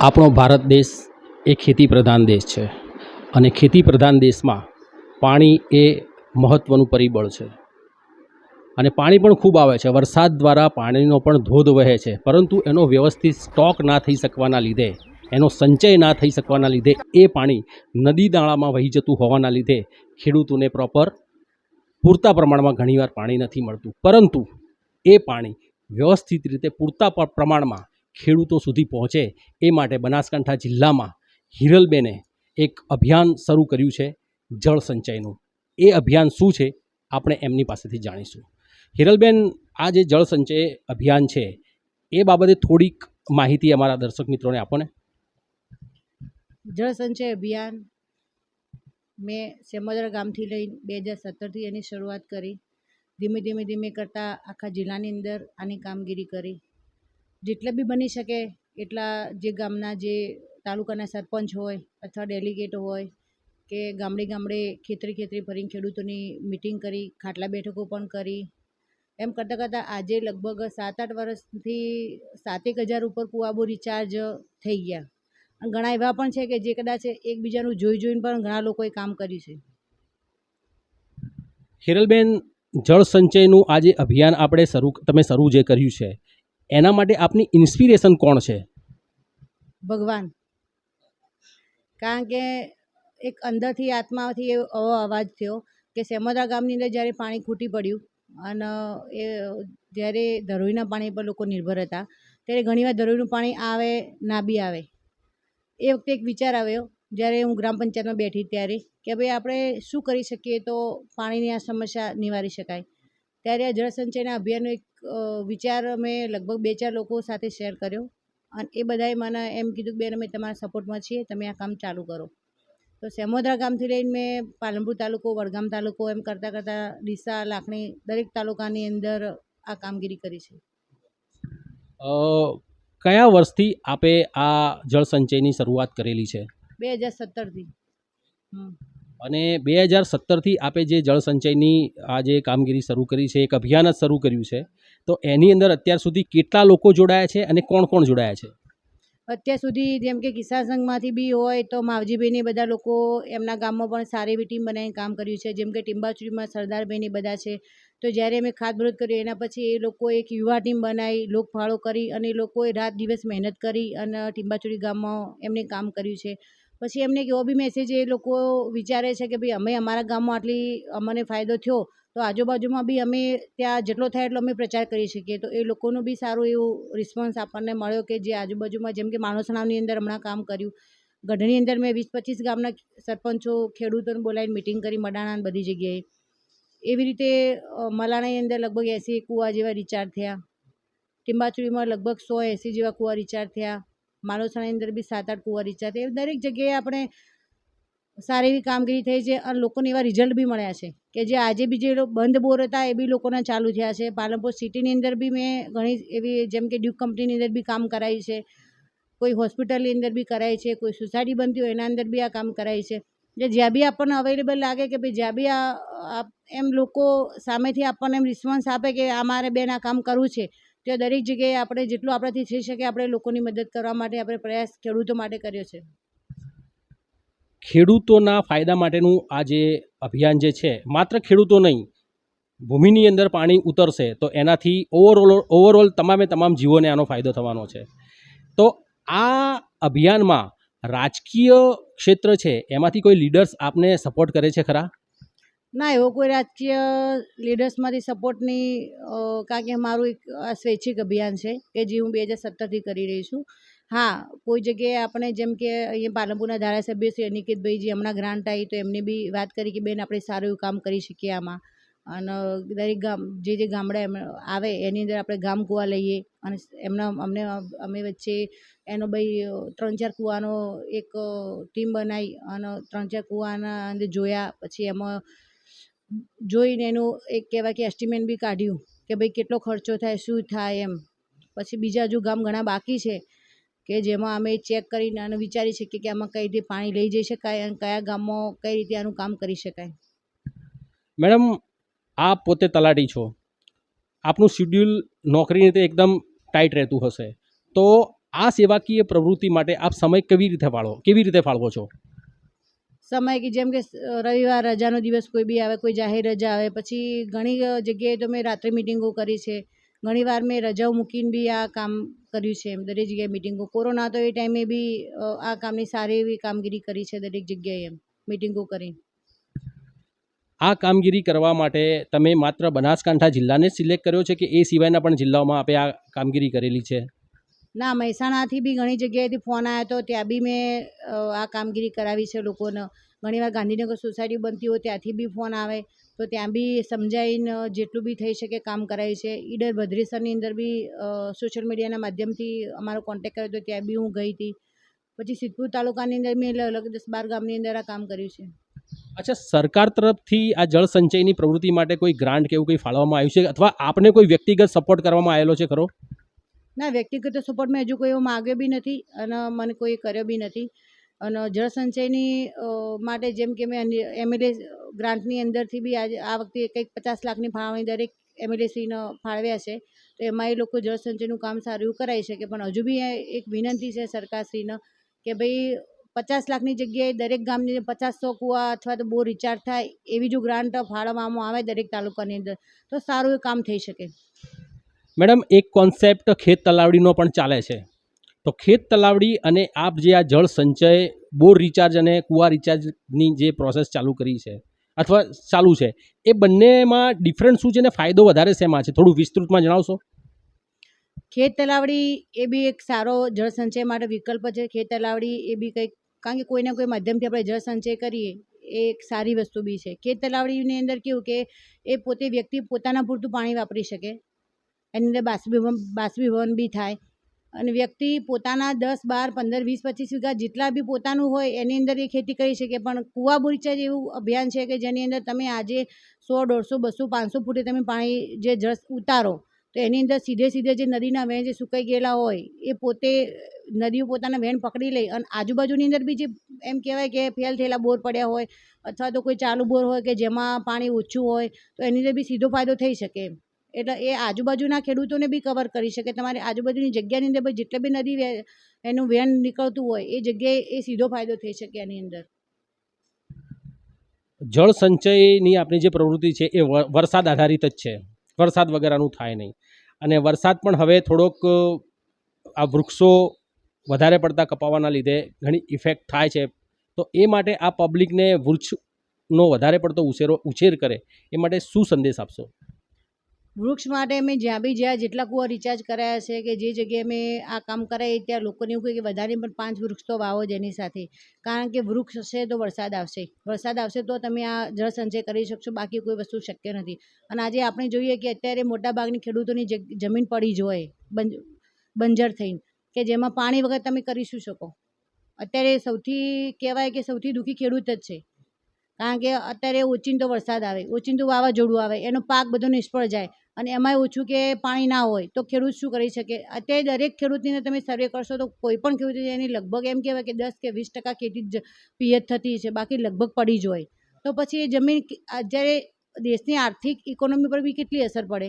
આપણો ભારત દેશ એ ખેતી પ્રધાન દેશ છે અને ખેતી પ્રધાન દેશમાં પાણી એ મહત્ત્વનું પરિબળ છે. અને પાણી પણ ખૂબ આવે છે. વરસાદ દ્વારા પાણીનો પણ ધોધ વહે છે. પરંતુ એનો વ્યવસ્થિત સ્ટોક ના થઈ શકવાના લીધે, એનો સંચય ના થઈ શકવાના લીધે એ પાણી નદી દાણામાં વહી જતું હોવાના લીધે ખેડૂતોને પ્રોપર પૂરતા પ્રમાણમાં ઘણીવાર પાણી નથી મળતું. પરંતુ એ પાણી વ્યવસ્થિત રીતે પૂરતા પ્રમાણમાં ખેડૂતો સુધી પહોંચે એ માટે બનાસકાંઠા જિલ્લામાં હિરલબેને એક અભિયાન શરૂ કર્યું છે જળ સંચયનું. એ અભિયાન શું છે આપણે એમની પાસેથી જાણીશું. હિરલબેન, આ જે જળ સંચય અભિયાન છે, એ બાબતે થોડીક માહિતી અમારા દર્શક મિત્રોને આપો ને. જળ સંચય અભિયાન મેં સેમોદરા ગામથી લઈ બે હજાર સત્તરથી એની શરૂઆત કરી. ધીમે ધીમે ધીમે કરતાં આખા જિલ્લાની અંદર આની કામગીરી કરી. જેટલા બી બની શકે, એટલા જે ગામના જે તાલુકાના સરપંચ હોય અથવા ડેલિગેટ હોય કે ગામડે ગામડે ખેતરી ખેતરી ફરીને ખેડૂતોની મિટિંગ કરી, ખાટલા બેઠકો પણ કરી. એમ કરતાં કરતાં આજે લગભગ સાત આઠ વર્ષથી સાતેક હજાર ઉપર કુવાબો રિચાર્જ થઈ ગયા. ઘણા એવા પણ છે કે જે કદાચ એકબીજાનું જોઈ જોઈને પણ ઘણા લોકોએ કામ કર્યું છે. હિરલબેન જળ સંચયનું આજે અભિયાન આપણે શરૂ, તમે શરૂ જે કર્યું છે એના માટે આપની ઇન્સ્પિરેશન કોણ છે? ભગવાન. કારણ કે એક અંદરથી આત્માથી એવો અવાજ થયો કે સેમોદરા ગામની અંદર જ્યારે પાણી ખૂટી પડ્યું અને એ, જ્યારે ધરોઈના પાણી પર લોકો નિર્ભર હતા, ત્યારે ઘણીવાર ધરોઈનું પાણી આવે, ના બી આવે. એ વખતે એક વિચાર આવ્યો, જ્યારે હું ગ્રામ પંચાયતમાં બેઠી ત્યારે, કે ભાઈ આપણે શું કરી શકીએ તો પાણીની આ સમસ્યા નિવારી શકાય. ત્યારે આ જળ સંચયના અભિયાનનો એક વિચાર મેં લગભગ બે ચાર લોકો સાથે શેર કર્યો. અને એ બધાએ મને એમ કીધું કે બેન અમે તમારા સપોર્ટમાં છીએ તમે આ કામ ચાલુ કરો. તો સેમોદરા ગામથી લઈને મેં પાલનપુર તાલુકો વડગામ તાલુકો એમ કરતાં કરતાં ડીસા લાખણી દરેક તાલુકાની અંદર આ કામગીરી કરી છે. કયા વર્ષથી આપે આ જળ સંચયની શરૂઆત કરેલી છે? બે હજાર સત્તરથી. હમ. અને બે હજાર સત્તરથી આપે જે જળ સંચયની આ જે કામગીરી શરૂ કરી છે, એક અભિયાન જ શરૂ કર્યું છે, તો એની અંદર અત્યાર સુધી કેટલા લોકો જોડાયા છે અને કોણ કોણ જોડાયા છે? અત્યાર સુધી જેમ કે કિસાન સંઘમાંથી બી હોય તો માવજીભાઈને બધા લોકો એમના ગામમાં પણ સારી એવી ટીમ બનાવીને કામ કર્યું છે. જેમ કે ટીંબાચુરીમાં સરદારભાઈને બધા છે. તો જ્યારે અમે ખાતમુહૂર્ત કર્યું એના પછી એ લોકો એક યુવા ટીમ બનાવી, લોકફાળો કરી અને લોકોએ રાત દિવસ મહેનત કરી અને ટીંબાચુરી ગામમાં એમને કામ કર્યું છે. પછી એમને એક એવો બી મેસેજ એ લોકો વિચારે છે કે ભાઈ અમે અમારા ગામમાં આટલી અમને ફાયદો થયો, તો આજુબાજુમાં બી અમે ત્યાં જેટલો થાય એટલો અમે પ્રચાર કરી શકીએ. તો એ લોકોનું બી સારું એવું રિસ્પોન્સ આપણને મળ્યો કે જે આજુબાજુમાં જેમ કે માણસણાની અંદર હમણાં કામ કર્યું. ગઢની અંદર મેં વીસ પચીસ ગામના સરપંચો, ખેડૂતોને બોલાવીને મિટિંગ કરી, મડાણા બધી જગ્યાએ. એવી રીતે મલાણાની અંદર લગભગ એંસી કૂવા જેવા રિચાર્જ થયા. ટીંબાચુરીમાં લગભગ સો એંસી જેવા કૂવા રિચાર્જ થયા. માણસણાની અંદર બી સાત આઠ કુવા રીચા એવી દરેક જગ્યાએ આપણે સારી એવી કામગીરી થઈ છે અને લોકોને એવા રિઝલ્ટ બી મળ્યા છે કે જે આજે બી જે બંધ બોર હતા એ બી લોકોના ચાલુ થયા છે. પાલનપુર સિટીની અંદર બી મેં ઘણી એવી જેમ કે ડ્યુક કંપનીની અંદર બી કામ કરાયું છે. કોઈ હોસ્પિટલની અંદર બી કરાય છે. કોઈ સોસાયટી બનતી હોય એના અંદર બી આ કામ કરાય છે. જે જ્યાં બી આપણને અવેલેબલ લાગે કે ભાઈ જ્યાં બી આ એમ લોકો સામેથી આપણને એમ રિસ્પોન્સ આપે કે આ મારે બેન આ કામ કરવું છે તો દરેક જગ્યાએ આપણે જેટલું આપણાથી થઈ શકે આપણે લોકોની મદદ કરવા માટે આપણે પ્રયાસ ખેડૂતો માટે કર્યો છે. ખેડૂતોના ફાયદા માટેનું આ જે અભિયાન જે છે, માત્ર ખેડૂતો નહીં, ભૂમિની અંદર પાણી ઉતરશે તો એનાથી ઓવરઓલ ઓવરઓલ તમામે તમામ જીવોને આનો ફાયદો થવાનો છે. તો આ અભિયાનમાં રાજકીય ક્ષેત્ર છે, એમાંથી કોઈ લીડર્સ આપને સપોર્ટ કરે છે ખરા? ના, એવો કોઈ રાજકીય લીડર્સમાંથી સપોર્ટની કારણ કે મારું એક સ્વૈચ્છિક અભિયાન છે કે જે હું બે હજાર સત્તરથી કરી રહી છું. હા, કોઈ જગ્યાએ આપણે જેમ કે અહીંયા પાલનપુરના ધારાસભ્ય શ્રી અનિકેતભાઈ જે હમણાં ગ્રાન્ટ આવી તો એમને બી વાત કરી કે બેન આપણે સારું એવું કામ કરી શકીએ આમાં. અને દરેક ગામ, જે જે ગામડા એમ આવે એની અંદર આપણે ગામ કૂવા લઈએ. અને એમના, અમને, અમે વચ્ચે એનો ભાઈ ત્રણ ચાર કૂવાનો એક ટીમ બનાવી અને ત્રણ ચાર કૂવાના અંદર જોયા. પછી એમાં જોઈને એનું એક કહેવાય કે એસ્ટિમેટ બી કાઢ્યું કે ભાઈ કેટલો ખર્ચો થાય, શું થાય એમ. પછી બીજા હજુ ગામ ઘણા બાકી છે કે જેમાં અમે ચેક કરીને અને વિચારી શકીએ કે આમાં કઈ રીતે પાણી લઈ જઈ શકાય અને કયા ગામમાં કઈ રીતે આનું કામ કરી શકાય. મેડમ, આપ પોતે તલાટી છો. આપનું શિડ્યુલ નોકરીની રીતે એકદમ ટાઈટ રહેતું હશે. તો આ સેવાકીય પ્રવૃત્તિ માટે આપ સમય કેવી રીતે ફાળવો કેવી રીતે ફાળવો છો? સમય કે જેમ કે રવિવાર રજાનો દિવસ કોઈ બી આવે, કોઈ જાહેર રજા આવે, પછી ઘણી જગ્યાએ તો મેં રાત્રે મિટિંગો કરી છે. ઘણીવાર મેં રજાઓ મૂકીને બી આ કામ કર્યું છે એમ, દરેક જગ્યાએ મિટિંગો કોરોના તો એ ટાઈમે બી આ કામની સારી એવી કામગીરી કરી છે દરેક જગ્યાએ એમ મિટિંગો કરીને. આ કામગીરી કરવા માટે તમે માત્ર બનાસકાંઠા જિલ્લાને સિલેક્ટ કર્યો છે કે એ સિવાયના પણ જિલ્લાઓમાં આપે આ કામગીરી કરેલી છે? ના, મહેસાણાથી બી ઘણી જગ્યાએથી ફોન આવ્યો હતો ત્યાં બી મેં આ કામગીરી કરાવી છે લોકોને. ઘણીવાર ગાંધીનગર સોસાયટી બનતી હોય ત્યાંથી બી ફોન આવે. તો ત્યાં બી સમજાવીને જેટલું બી થઈ શકે કામ કરાય છે. ઈડર ભદ્રેસરની અંદર બી સોશિયલ મીડિયાના માધ્યમથી અમારો કોન્ટેક કર્યો હતો ત્યાં બી હું ગઈ હતી. પછી સિદ્ધપુર તાલુકાની અંદર મેં અલગ દસ બાર ગામની અંદર આ કામ કર્યું છે. અચ્છા, સરકાર તરફથી આ જળ સંચયની પ્રવૃત્તિ માટે કોઈ ગ્રાન્ટ કે એવું કંઈ ફાળવવામાં આવ્યું છે? અથવા આપને કોઈ વ્યક્તિગત સપોર્ટ કરવામાં આવેલો છે ખરો? ના, વ્યક્તિગત સપોર્ટ મેં હજુ કોઈ એવો માગ્યો બી નથી અને મને કોઈ કર્યો બી નથી. અને જળ સંચયની માટે જેમ કે મેં એમએલએ ગ્રાન્ટની અંદરથી બી આજે આ વખતે કંઈક પચાસ લાખની ફાળવણી દરેક એમએલએસીને ફાળવ્યા છે, તો એમાં એ લોકો જળ સંચયનું કામ સારું એવું કરાવી શકે. પણ હજુ બી એક વિનંતી છે સરકારશ્રીને કે ભાઈ, પચાસ લાખની જગ્યાએ દરેક ગામની પચાસ સો કૂવા અથવા તો બોર રિચાર્જ થાય એવી જો ગ્રાન્ટ ફાળવવામાં આવે દરેક તાલુકાની અંદર, તો સારું એ કામ થઈ શકે. મેડમ, એક કોન્સેપ્ટ ખેત તલાવડીનો પણ ચાલે છે. તો ખેત તલાવડી અને આપ જે આ જળ સંચય, બોર રિચાર્જ અને કુવા રિચાર્જની જે પ્રોસેસ ચાલુ કરી છે, અથવા ચાલુ છે, એ બંનેમાં ડિફરન્સ શું છે ને ફાયદો વધારે શેમાં છે? થોડું વિસ્તૃતમાં જણાવશો? ખેત તલાવડી એ બી એક સારો જળ સંચય માટે વિકલ્પ છે. ખેત તલાવડી એ બી કંઈક, કારણ કે કોઈના કોઈ માધ્યમથી આપણે જળ સંચય કરીએ, એ એક સારી વસ્તુ બી છે. ખેત તલાવડીની અંદર કેવું કે એ પોતે વ્યક્તિ પોતાના પૂરતું પાણી વાપરી શકે. એની અંદર બાષ્પીભવન બાષ્પીભવન બી થાય. અને વ્યક્તિ પોતાના દસ, બાર, પંદર, વીસ, પચીસ વીઘા જેટલા બી પોતાનું હોય, એની અંદર એ ખેતી કરી શકે. પણ કુવા બોરીચાર્જ એવું અભિયાન છે કે જેની અંદર તમે આજે સો, દોઢસો, બસો, પાંચસો ફૂટે તમે પાણી જે જળ ઉતારો, તો એની અંદર સીધે સીધે જે નદીના વહેણ જે સુકાઈ ગયેલા હોય, એ પોતે નદીઓ પોતાના વહેણ પકડી લે. અને આજુબાજુની અંદર બી જે એમ કહેવાય કે ફેલ થયેલા બોર પડ્યા હોય, અથવા તો કોઈ ચાલુ બોર હોય કે જેમાં પાણી ઓછું હોય, તો એની અંદર બી સીધો ફાયદો થઈ શકે. એટલે એ આજુબાજુના ખેડૂતોને બી કવર કરી શકે. તમારે આજુબાજુની જગ્યાની અંદર ભાઈ જેટલે બી નદી એનું વેન નીકળતું હોય, એ જગ્યાએ એ સીધો ફાયદો થઈ શકે એની અંદર. જળ સંચયની આપણી જે પ્રવૃત્તિ છે, એ વરસાદ આધારિત જ છે. વરસાદ વગેરેનું થાય નહીં. અને વરસાદ પણ હવે થોડોક આ વૃક્ષો વધારે પડતા કપાવાના લીધે ઘણી ઇફેક્ટ થાય છે. તો એ માટે આ પબ્લિકને વૃક્ષનો વધારે પડતો ઉછેરો, ઉછેર કરે, એ માટે શું સંદેશ આપશો? વૃક્ષ માટે મેં જ્યાં બી જ્યાં જેટલા કૂવા રિચાર્જ કરાયા છે કે જે જગ્યાએ મેં આ કામ કરાય ત્યાં લોકોને એવું કહે કે વધારે પણ પાંચ વૃક્ષ તો વાવો જ એની સાથે. કારણ કે વૃક્ષ હશે તો વરસાદ આવશે. વરસાદ આવશે તો તમે આ જળ સંચય કરી શકશો, બાકી કોઈ વસ્તુ શક્ય નથી. અને આજે આપણે જોઈએ કે અત્યારે મોટાભાગની ખેડૂતોની જમીન પડી જ હોય બંજ બંજર થઈને, કે જેમાં પાણી વગર તમે કરી શું શકો? અત્યારે સૌથી કહેવાય કે સૌથી દુઃખી ખેડૂત જ છે. કારણ કે અત્યારે ઓચિંતો વરસાદ આવે, ઓચિંતું વાવાઝોડું આવે, એનો પાક બધો નિષ્ફળ જાય. અને એમાંય ઓછું કે પાણી ના હોય, તો ખેડૂત શું કરી શકે? અત્યારે દરેક ખેડૂતની તમે સર્વે કરશો તો કોઈ પણ ખેડૂત એની લગભગ એમ કહેવાય કે દસ કે વીસ ટકા ખેતી જ પિયત થતી છે, બાકી લગભગ પડી જ હોય. તો પછી એ જમીન અત્યારે દેશની આર્થિક ઇકોનોમી પર બી કેટલી અસર પડે?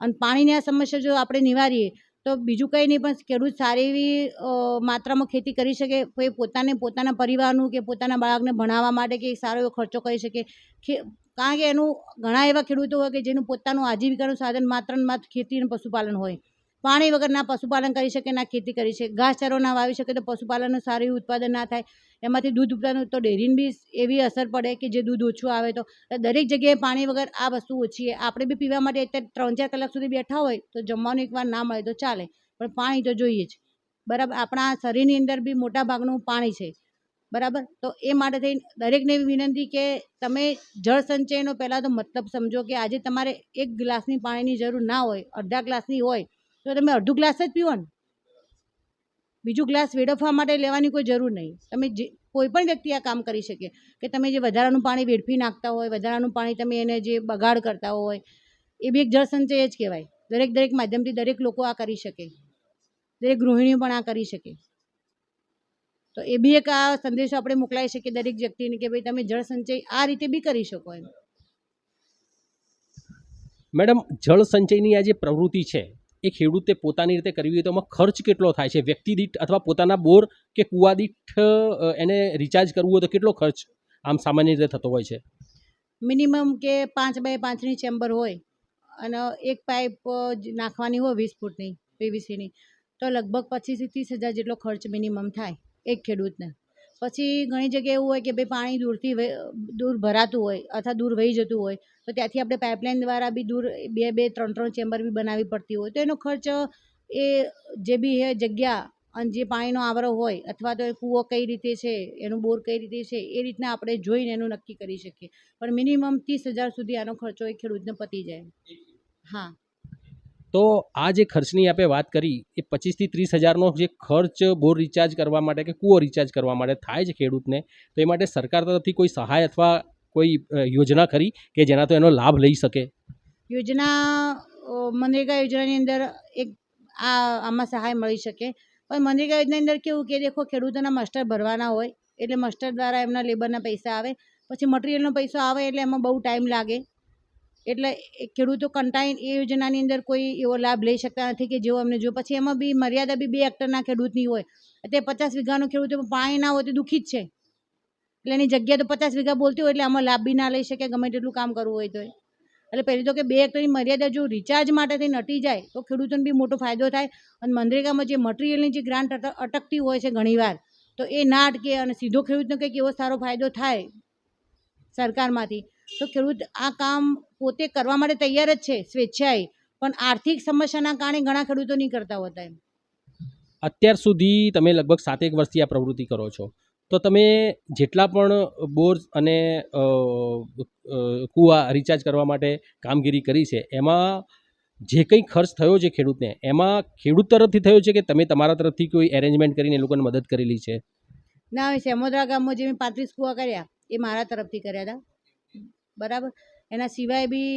અને પાણીની આ સમસ્યા જો આપણે નિવારીએ, તો બીજું કંઈ નહીં, પણ ખેડૂત સારી એવી માત્રામાં ખેતી કરી શકે પોતાને પોતાના પરિવારનું કે પોતાના બાળકને ભણાવવા માટે કે સારો એવો ખર્ચો કરી શકે. કારણ કે એનું ઘણા એવા ખેડૂતો હોય કે જેનું પોતાનું આજીવિકાનું સાધન માત્ર ને માત્ર ખેતી અને પશુપાલન હોય. પાણી વગર ના પશુપાલન કરી શકે, ના ખેતી કરી શકે. ઘાસચારો ના વાવી શકે તો પશુપાલનનું સારું ઉત્પાદન ના થાય. એમાંથી દૂધ ઉત્પાદન તો ડેરીને બી એવી અસર પડે કે જે દૂધ ઓછું આવે તો. દરેક જગ્યાએ પાણી વગર આ વસ્તુ ઓછી આપણે બી પીવા માટે અત્યારે ત્રણ ચાર કલાક સુધી બેઠા હોય તો જમવાનું એકવાર ના મળે તો ચાલે. પણ પાણી તો જોઈએ જ. બરાબર, આપણા શરીરની અંદર બી મોટા ભાગનું પાણી છે. બરાબર? તો એ માટે થઈને દરેકને એવી વિનંતી કે તમે જળ સંચયનો પહેલાં તો મતલબ સમજો કે આજે તમારે એક ગ્લાસની પાણીની જરૂર ના હોય, અડધા ગ્લાસની હોય, તો તમે અડધું ગ્લાસ જ પીવો ને. બીજું ગ્લાસ વેડફવા માટે લેવાની કોઈ જરૂર નહીં. તમે જે કોઈ પણ વ્યક્તિ આ કામ કરી શકે કે તમે જે વધારાનું પાણી વેડફી નાખતા હોય, વધારાનું પાણી તમે એને જે બગાડ કરતા હોય, એ બી એક જળ સંચય જ કહેવાય. દરેક દરેક માધ્યમથી દરેક લોકો આ કરી શકે. દરેક ગૃહિણીઓ પણ આ કરી શકે. તો એ બી એક આ સંદેશો આપણે મોકલાવી શકીએ દરેક વ્યક્તિને કે ભાઈ તમે જળ સંચય આ રીતે બી કરી શકો એમ. મેડમ જળ સંચયની આ જે પ્રવૃત્તિ છે એ ખેડૂતે પોતાની રીતે કરવી હોય તો એમાં ખર્ચ કેટલો થાય છે? વ્યક્તિ દીઠ અથવા પોતાના બોર કે કુવા દીઠ એને રિચાર્જ કરવું હોય તો કેટલો ખર્ચ આમ સામાન્ય રીતે થતો હોય છે? મિનિમમ કે પાંચ બાય પાંચની ચેમ્બર હોય અને એક પાઇપ નાખવાની હોય વીસ ફૂટની પીવીસીની તો લગભગ પચીસથી ત્રીસ હજાર જેટલો ખર્ચ મિનિમમ થાય. એક ખેડૂતને. પછી ઘણી જગ્યાએ એવું હોય કે ભાઈ પાણી દૂરથી દૂર ભરાતું હોય અથવા દૂર વહી જતું હોય, તો ત્યાંથી આપણે પાઇપલાઇન દ્વારા બી દૂર બે બે, ત્રણ ત્રણ ચેમ્બર બી બનાવવી પડતી હોય. તો એનો ખર્ચ એ જે બી એ જગ્યા અને જે પાણીનો આવરો હોય અથવા તો એ કૂવો કઈ રીતે છે, એનું બોર કઈ રીતે છે, એ રીતના આપણે જોઈને એનું નક્કી કરી શકીએ. પણ મિનિમમ ત્રીસ હજાર સુધી આનો ખર્ચો એ ખેડૂતને પતી જાય. હા. તો આ જે ખર્ચની આપણે વાત કરી, એ પચીસથી ત્રીસ હજારનો જે ખર્ચ બોર રિચાર્જ કરવા માટે કે કૂવો રિચાર્જ કરવા માટે થાય છે ખેડૂતને, તો એ માટે સરકાર તરફથી કોઈ સહાય અથવા કોઈ યોજના ખરી કે જેનાથી એનો લાભ લઈ શકે? યોજના મનરેગા યોજનાની અંદર એક આ, આમાં સહાય મળી શકે. પણ મનરેગા યોજનાની અંદર કેવું કે દેખો ખેડૂતોના માસ્ટર ભરવાના હોય, એટલે માસ્ટર દ્વારા એમના લેબરના પૈસા આવે. પછી મટીરિયલનો પૈસો આવે એટલે એમાં બહુ ટાઈમ લાગે. એટલે ખેડૂતો કંટાળીને એ યોજનાની અંદર કોઈ એવો લાભ લઈ શકતા નથી કે જેવો અમને જો પછી એમાં બી મર્યાદા બી બે હેક્ટરના ખેડૂતની હોય. તે પચાસ વીઘાનો ખેડૂત પાણી ના હોય તો દુઃખી જ છે. એટલે એની જગ્યા તો પચાસ વીઘા બોલતી હોય એટલે આમાં લાભ બી ના લઈ શકે, ગમે તેટલું કામ કરવું હોય તો એટલે પહેલી તો કે બે હેક્ટરની મર્યાદા જો રિચાર્જ માટે થઈને જાય, તો ખેડૂતોને બી મોટો ફાયદો થાય. અને મનરેગામાં જે મટીરિયલની જે ગ્રાન્ટ અટ- અટકતી હોય છે ઘણીવાર તો એ ના અટકે અને સીધો ખેડૂતને કંઈક એવો સારો ફાયદો થાય સરકારમાંથી. તો ખેડૂત આ કામ પોતે કરવા માટે તૈયાર જ છે સ્વેચ્છાએ. પણ આર્થિક સમસ્યાના કારણે ઘણા ખેડૂતો નહીં કરતા હોતા એમ. અત્યાર સુધી તમે લગભગ સાતેક વર્ષથી આ પ્રવૃત્તિ કરો છો. તો તમે જેટલા પણ બોર અને કૂવા રિચાર્જ કરવા માટે કામગીરી કરી છે એમાં જે કંઈ ખર્ચ થયો છે ખેડૂતને એમાં ખેડૂત તરફથી થયો છે કે તમે તમારા તરફથી કોઈ એરેન્જમેન્ટ કરીને એ લોકોને મદદ કરેલી છે? ના હવે સેમોદરા ગામમાં જે મેં પાંત્રીસ કૂવા કર્યા એ મારા તરફથી કર્યા હતા. બરાબર? એના સિવાય બી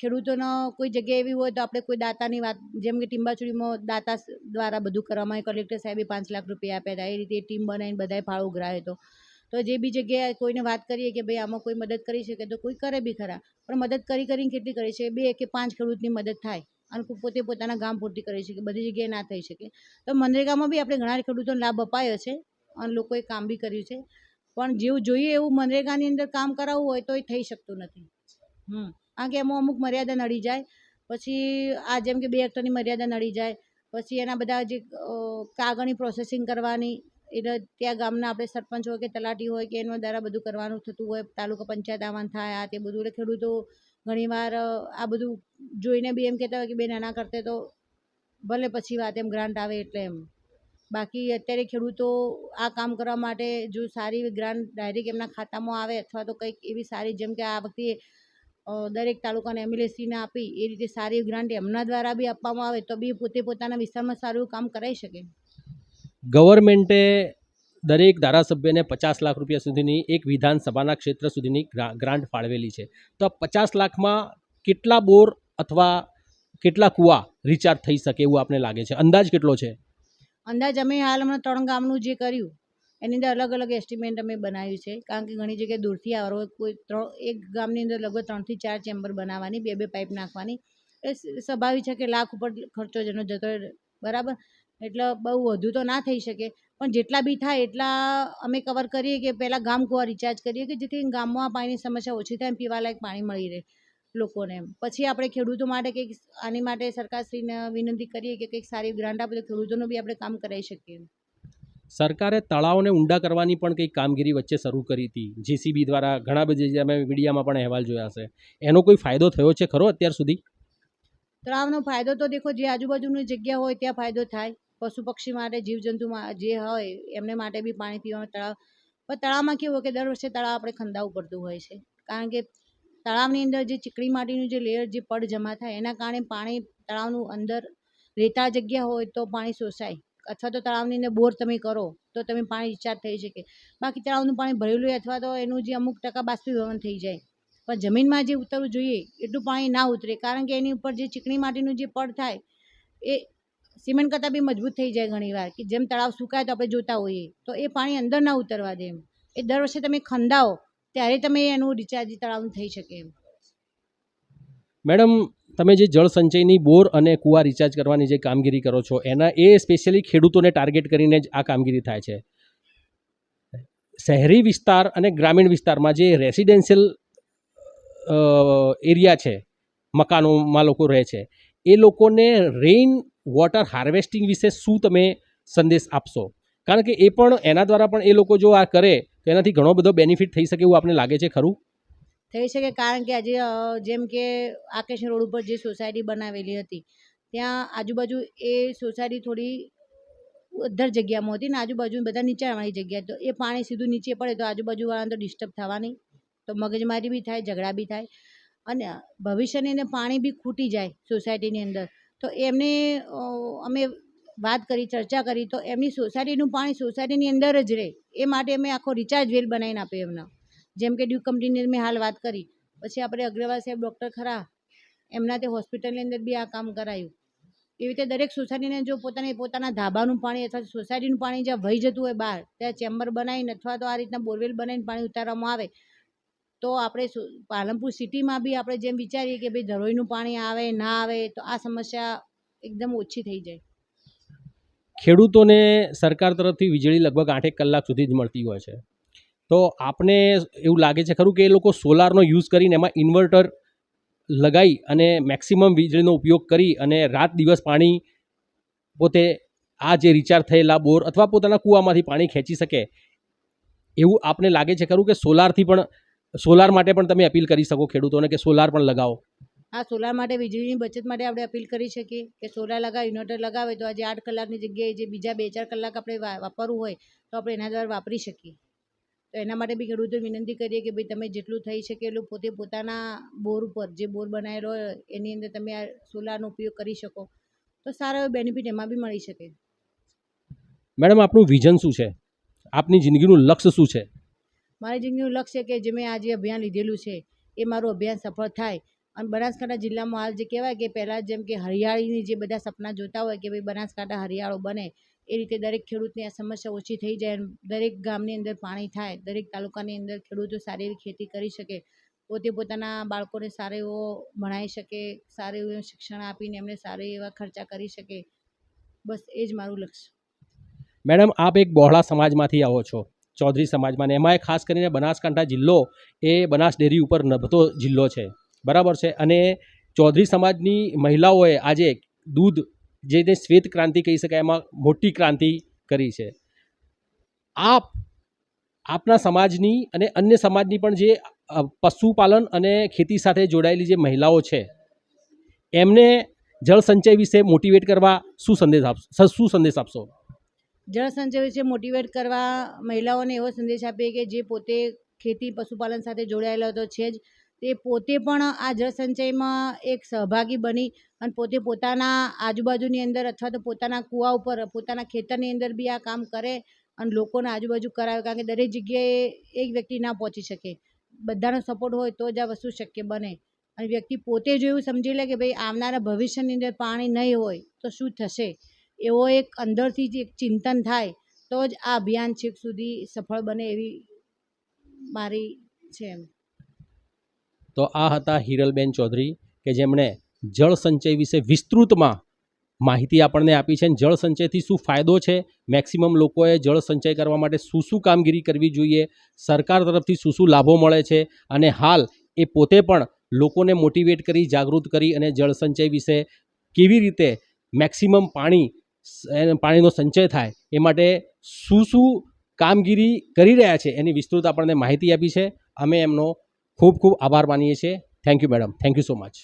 ખેડૂતોનો કોઈ જગ્યા એવી હોય તો આપણે કોઈ દાતાની વાત, જેમ કે ટીંબાચુડીમાં દાતા દ્વારા બધું કરવામાં આવે કલેક્ટર સાહેબે પાંચ લાખ રૂપિયા આપ્યા હતા. એ રીતે ટીમ બનાવીને બધાએ ફાળો ઉઘરાયો હતો. તો જે બી જગ્યાએ કોઈને વાત કરીએ કે ભાઈ આમાં કોઈ મદદ કરી શકે તો કોઈ કરે બી ખરા. પણ મદદ કરી કરીને કેટલી કરી છે? બે કે પાંચ ખેડૂતની મદદ થાય અને પોતે પોતાના ગામ પૂરતી કરી શકે. બધી જગ્યાએ ના થઈ શકે. તો મનરેગામાં બી આપણે ઘણા ખેડૂતોને લાભ અપાયો છે અને લોકોએ કામ બી કર્યું છે. પણ જેવું જોઈએ એવું મનરેગાની અંદર કામ કરાવવું હોય તો એ થઈ શકતું નથી. હમ. કારણ કે એમાં અમુક મર્યાદા નડી જાય, પછી આ જેમ કે બે હેક્ટરની મર્યાદા નડી જાય, પછી એના બધા જે કાગળની પ્રોસેસિંગ કરવાની, એટલે ત્યાં ગામના આપણે સરપંચ હોય કે તલાટી હોય કે એનો દ્વારા બધું કરવાનું થતું હોય, તાલુકા પંચાયત આવવાનું થાય, આ તે બધું, એટલે ખેડૂતો ઘણીવાર આ બધું જોઈને બી એમ કહેતા હોય કે બેન આના કરતે તો ભલે પછી વાત એમ ગ્રાન્ટ આવે એટલે એમ. બાકી અત્યારે ખેડૂતો આ કામ કરવા માટે જો સારી એવી ગ્રાન્ટ ડાયરેક્ટ એમના ખાતામાં આવે અથવા તો કંઈક એવી સારી જેમ કે આ વખતે દરેક તાલુકાને એમએલએસીને આપી, એ રીતે સારી ગ્રાન્ટ એમના દ્વારા બી આપવામાં આવે તો બી પોતે પોતાના વિસ્તારમાં સારું કામ કરાવી શકે. ગવર્મેન્ટે દરેક ધારાસભ્યને પચાસ લાખ રૂપિયા સુધીની એક વિધાનસભાના ક્ષેત્ર સુધીની ગ્રા- ગ્રાન્ટ ફાળવેલી છે. તો પચાસ લાખમાં કેટલા બોર અથવા કેટલા કૂવા રિચાર્જ થઈ શકે એવું આપને લાગે છે? અંદાજ કેટલો છે? અંદાજ અમે હાલ હમણાં ત્રણ ગામનું જે કર્યું, એની અંદર અલગ અલગ એસ્ટિમેટ અમે બનાવ્યું છે. કારણ કે ઘણી જગ્યાએ દૂરથી હોય, કોઈ ત્રણ, એક ગામની અંદર લગભગ ત્રણથી ચાર ચેમ્બર બનાવવાની, બે બે પાઇપ નાખવાની. એ સ્વાભાવિક છે કે લાખ ઉપર ખર્ચો જેનો જતો બરાબર? એટલે બહુ વધુ તો ના થઈ શકે. પણ જેટલા બી થાય, એટલા અમે કવર કરીએ કે પહેલાં ગામ કુવા રિચાર્જ કરીએ કે જેથી ગામમાં પાણીની સમસ્યા ઓછી થાય પીવાલાયક પાણી મળી રહે. લોકોને પછી આપણે ખેડૂતો માટે કંઈક આની માટે સરકારશ્રીને વિનંતી કરીએ કે કંઈક સારી ગ્રાન્ટ આપે તો ખેડૂતોનું બી આપણે કામ કરાવી શકીએ સરકારે તળાવને ઊંડા કરવાની પણ કંઈક કામગીરી વચ્ચે શરૂ કરી હતી. જેસીબી દ્વારા ઘણા બધી અમે મીડિયામાં પણ અહેવાલ જોયા છે એનો કોઈ ફાયદો થયો છે ખરો અત્યાર સુધી? તળાવનો ફાયદો તો દેખો જે આજુબાજુની જગ્યા હોય ત્યાં ફાયદો થાય. પશુ પક્ષી માટે જીવજંતુ જે હોય એમને માટે બી પાણી પીવાનું તળાવ. પણ તળાવમાં કેવું હોય કે દર વર્ષે તળાવ આપણે ખંદાવવું પડતું હોય છે. કારણ કે તળાવની અંદર જે ચીકણી માટીનું જે લેયર જે પડ જમા થાય, એના કારણે પાણી તળાવનું અંદર રેતા જગ્યા હોય તો પાણી શોષાય. અથવા તો તળાવની અંદર બોર તમે કરો, તો તમે પાણી રિચાર્જ થઈ શકે. બાકી તળાવનું પાણી ભરેલું હોય અથવા તો એનું જે અમુક ટકા બાષ્પીભવન થઈ જાય. પણ જમીનમાં જે ઉતરવું જોઈએ, એટલું પાણી ના ઉતરે. કારણ કે એની ઉપર જે ચીકણી માટીનું જે પડ થાય, એ સિમેન્ટ કરતાં બી મજબૂત થઈ જાય ઘણીવાર કે જેમ તળાવ સુકાય તો આપણે જોતા હોઈએ. તો એ પાણી અંદર ના ઉતરવા દે એમ. એ દર વર્ષે તમે ખંદાઓ ત્યારે તમે એનું રિચાર્જ તળાવનું થઈ શકે એમ. મેડમ, તમે જે જળ સંચયની બોર અને કૂવા રિચાર્જ કરવાની જે કામગીરી કરો છો, એના એ સ્પેશિયલી ખેડૂતોને ટાર્ગેટ કરીને જ આ કામગીરી થાય છે. શહેરી વિસ્તાર અને ગ્રામીણ વિસ્તારમાં જે રેસિડેન્શિયલ એરિયા છે, મકાનોમાં લોકો રહે છે, એ લોકોને રેઇન વોટર હાર્વેસ્ટિંગ વિશે શું તમે સંદેશ આપશો? કારણ કે એ પણ, એના દ્વારા પણ એ લોકો જો આ કરે તો એનાથી ઘણો બધો બેનિફિટ થઈ શકે એવું આપણે લાગે છે ખરું? થઈ શકે કારણ કે આજે જેમ કે આકેશ રોડ ઉપર જે સોસાયટી બનાવેલી હતી, ત્યાં આજુબાજુ એ સોસાયટી થોડી અધ્ધર જગ્યામાં હતી ને આજુબાજુ બધા નીચાણવાળી જગ્યા તો એ પાણી સીધું નીચે પડે તો આજુબાજુવાળાને તો ડિસ્ટર્બ થવાની, તો મગજમારી બી થાય, ઝઘડા બી થાય અને ભવિષ્યની પાણી બી ખૂટી જાય સોસાયટીની અંદર. તો એમને અમે વાત કરી, ચર્ચા કરી, તો એમની સોસાયટીનું પાણી સોસાયટીની અંદર જ રહે. એ માટે અમે આખો રિચાર્જ વેલ બનાવીને આપ્યો એમને. જેમ કે ડ્યુ કંપનીની મેં હાલ વાત કરી. પછી આપણે અગ્રવાલ સાહેબ, ડૉક્ટર ખરા, એમના તે હોસ્પિટલની અંદર બી આ કામ કરાયું. એવી રીતે દરેક સોસાયટીને જો પોતાને પોતાના ધાબાનું પાણી અથવા સોસાયટીનું પાણી જ્યાં વહી જતું હોય બહાર, ત્યાં ચેમ્બર બનાવીને અથવા તો આ રીતના બોરવેલ બનાવીને પાણી ઉતારવામાં આવે, તો આપણે પાલનપુર સિટીમાં બી આપણે જેમ વિચારીએ કે ભાઈ ધરોઈનું પાણી આવે, ના આવે, તો આ સમસ્યા એકદમ ઓછી થઈ જાય. ખેડૂતોને સરકાર તરફથી વીજળી લગભગ આઠેક કલાક સુધી જ મળતી હોય છે. તો આપને એવું લાગે છે ખરું કે એ લોકો સોલારનો યુઝ કરીને એમાં ઇન્વર્ટર લગાવી અને મેક્સિમમ વીજળીનો ઉપયોગ કરી અને રાત દિવસ પાણી પોતે આ જે રિચાર્જ થયેલા બોર અથવા પોતાના કૂવામાંથી પાણી ખેંચી શકે, એવું આપને લાગે છે ખરું કે સોલારથી પણ, સોલાર માટે પણ તમે અપીલ કરી શકો ખેડૂતોને કે સોલાર પણ લગાવો. આ સોલાર માટે વીજળીની બચત માટે આપણે અપીલ કરી શકીએ કે સોલાર લગાવ ઇન્વર્ટર લગાવે. તો આજે આઠ કલાકની જગ્યાએ જે બીજા બે ચાર કલાક આપણે વાપરવું હોય તો આપણે એના દ્વારા વાપરી શકીએ. તો એના માટે બી ખેડૂતો વિનંતી કરીએ કે ભાઈ તમે જેટલું થઈ શકે એટલું પોતે પોતાના બોર ઉપર જે બોર બનાવેલો હોય એની અંદર તમે આ સોલારનો ઉપયોગ કરી શકો. તો સારો એવો બેનિફિટ એમાં બી મળી શકે. મેડમ આપનું વિઝન શું છે? આપની જિંદગીનું લક્ષ્ય શું છે? મારી જિંદગીનું લક્ષ્ય કે જે મેં આ જે અભિયાન લીધેલું છે એ મારું અભિયાન સફળ થાય. અને બનાસકાંઠા જિલ્લામાં હાલ જે કહેવાય કે પહેલાં જેમ કે હરિયાળીની જે બધા સપના જોતા હોય કે ભાઈ બનાસકાંઠા હરિયાળો બને, એ રીતે દરેક ખેડૂતની આ સમસ્યા ઓછી થઈ જાય દરેક ગામની અંદર પાણી થાય, દરેક તાલુકાની અંદર ખેડૂતો સારી એવી ખેતી કરી શકે, પોતે પોતાના બાળકોને સારો એવો ભણાવી શકે, સારું એવું શિક્ષણ આપીને એમને સારા એવા ખર્ચા કરી શકે. બસ એ જ મારું લક્ષ્ય. મેડમ, આપ એક બહોળા સમાજમાંથી આવો છો, ચૌધરી સમાજમાં, ને એમાં ખાસ કરીને બનાસકાંઠા જિલ્લો એ બનાસ ડેરી ઉપર નભતો જિલ્લો છે. બરાબર છે. અને ચૌધરી સમાજની મહિલાઓએ આજે દૂધ જે શ્વેત ક્રાંતિ કહી શકાય, એમાં મોટી ક્રાંતિ કરી છે. આપ, આપના સમાજની અને અન્ય સમાજની પણ જે પશુપાલન અને ખેતી સાથે જોડાયેલી જે મહિલાઓ છે, એમને જળ સંચય વિશે મોટિવેટ કરવા શું સંદેશ આપશો? શું સંદેશ આપશો? જળ સંચય વિશે મોટિવેટ કરવા મહિલાઓને એવો સંદેશ આપીએ કે જે પોતે ખેતી, પશુપાલન સાથે જોડાયેલા તો છે જ. તે પોતે પણ આ જળસંચયમાં એક સહભાગી બની અને પોતે પોતાના આજુબાજુની અંદર અથવા તો પોતાના કૂવા ઉપર, પોતાના ખેતરની અંદર બી આ કામ કરે અને લોકોને આજુબાજુ કરાવે કારણ કે દરેક જગ્યાએ એક વ્યક્તિ ના પહોંચી શકે. બધાનો સપોર્ટ હોય તો જ આ વસ્તુ શક્ય બને. અને વ્યક્તિ પોતે જો એવું સમજી લે કે ભાઈ આવનારા ભવિષ્યની અંદર પાણી નહીં હોય તો શું થશે? એવો એક અંદરથી જ એક ચિંતન થાય તો જ આ અભિયાન છેક સુધી સફળ બને એવી મારી છે એમ. તો આ હતા હિરલબેન ચૌધરી કે જેમણે જળ સંચય વિશે વિસ્તૃતમાં માહિતી આપણને આપી છે અને જળ સંચયથી શું ફાયદો છે? મેક્સિમમ લોકોએ જળ સંચય કરવા માટે શું શું કામગીરી કરવી જોઈએ? સરકાર તરફથી શું શું લાભો મળે છે? અને હાલ એ પોતે પણ લોકોને મોટિવેટ કરી, જાગૃત કરી અને જળ સંચય વિશે કેવી રીતે મેક્સિમમ પાણી પાણીનો સંચય થાય એ માટે શું શું કામગીરી કરી રહ્યા છે એની વિસ્તૃત આપણને માહિતી આપી છે. અમે એમનો ખૂબ ખૂબ આભાર માનીએ છીએ thank you madam thank you so much